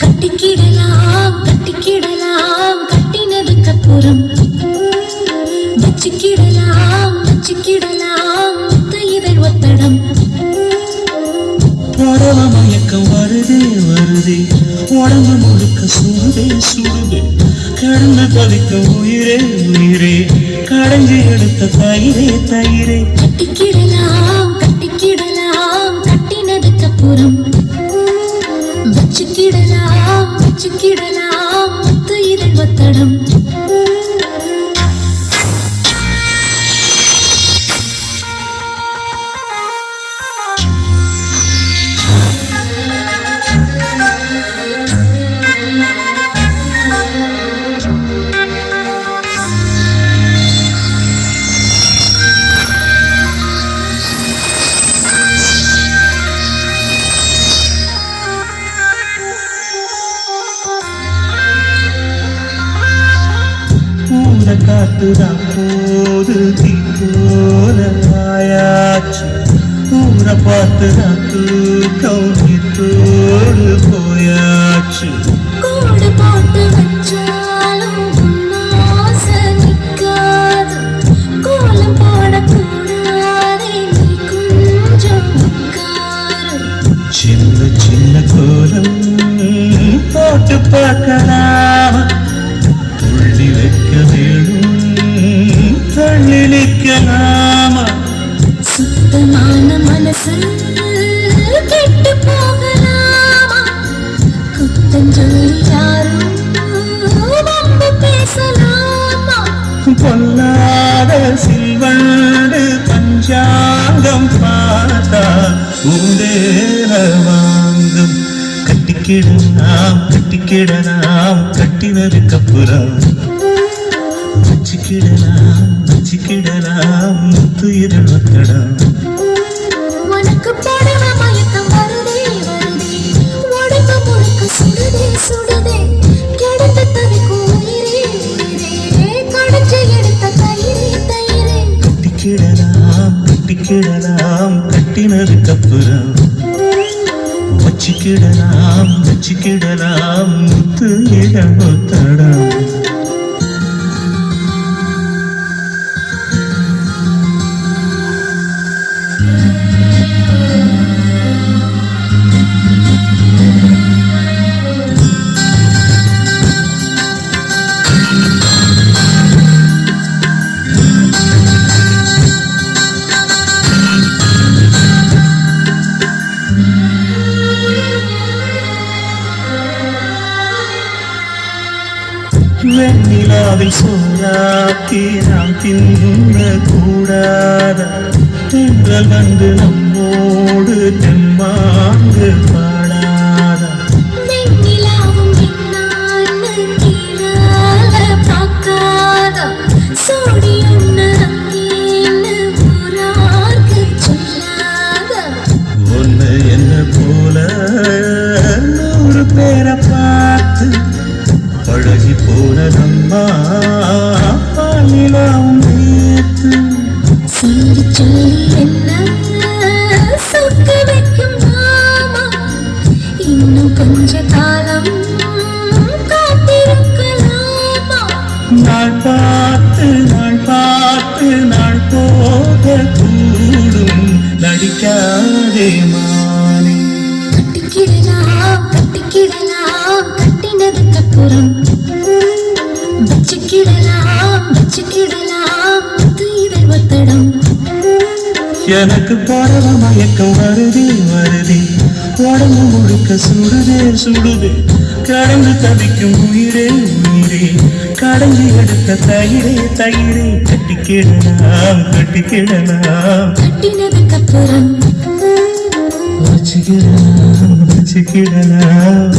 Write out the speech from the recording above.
கட்டிக்கிடலாம் கட்டிக்கிடலாம் கட்டினதுக்கு அப்புறம். வச்சுக்கிடலாம் வச்சுக்கிடலாம். வருதே உடம்பு முழுக்க சுடுதே சுடுதே கடந்து தவிக்கும் உயிரே உயிரே. கடைஞ்சி எடுத்த தயிரே தயிரே. கட்டிக்கிடலாம் கட்டிக்கிடலாம். கட்டினதுக்கு அப்புறம் வச்சுக்கிடலாம் வச்சுக்கிடலாம். முத்த இதழ் ஒத்தடம் காத்துதான் போது போல ஆயாச்சு பூர பார்த்துதான் தூக்கம் தோடு போயாச்சு கோடு போட்டு வச்சாலும். கோலம் போடக்கூடாதே, கொஞ்சம். சின்ன சின்ன கோலம் போட்டு பார்க்கலாமா சுத்தமான மனசு கெட்டு போகலாமா? குத்தஞ்சொல்லி யாரும் வம்பு பேசலாமா? பொல்லாத சில்வண்டு பஞ்சாங்கம் பார்த்தா உண்டேல வாங்கும் கட்டிக்கிடலாம் கட்டிக்கிடலாம் கட்டினதுக்கு அப்புறம் வச்சுக்கிடலாம் வச்சுக்கிடலாம் துயிரல் ஒத்தடம் உனக்கு வச்சுக்கிடலாம் கட்டிக்கிடலாம் கட்டினதுக்கு அப்புறம் வச்சுக்கிடலாம் வச்சுக்கிடலாம் முத்து இடம் ஒத்தடம் வெண்ணிலாவில் சோறாக்கி நாம் தின்ன கூடாத தென்றல் வந்து நம்மோடு தெம்மாங்கு பாடாத. வெண்ணிலாவும் என்னான்னு கீழால பார்க்காதா. சோடியம்னு நாள் பார்த்து நாள் பார்த்து நாள் போக கூடும் நடிக்காதே மானே கட்டிக்கிடலாம் கட்டிக்கிடலாம் கட்டினதுக்கு அப்புறம் எனக்கு பரவ மயக்கம் வருதே வருதே. உடம்பு முழுக்க சுடுதே சுடுதே. கடந்து தவிக்கும் உயிரே உயிரே. கடைஞ்சி எடுத்த தயிரே தயிரே. கட்டிக்கிடலாம் கட்டிக்கிடலாம் கட்டினதுக்கு அப்புறம் வச்சுக்கிடலாம் வச்சுக்கிடலாம்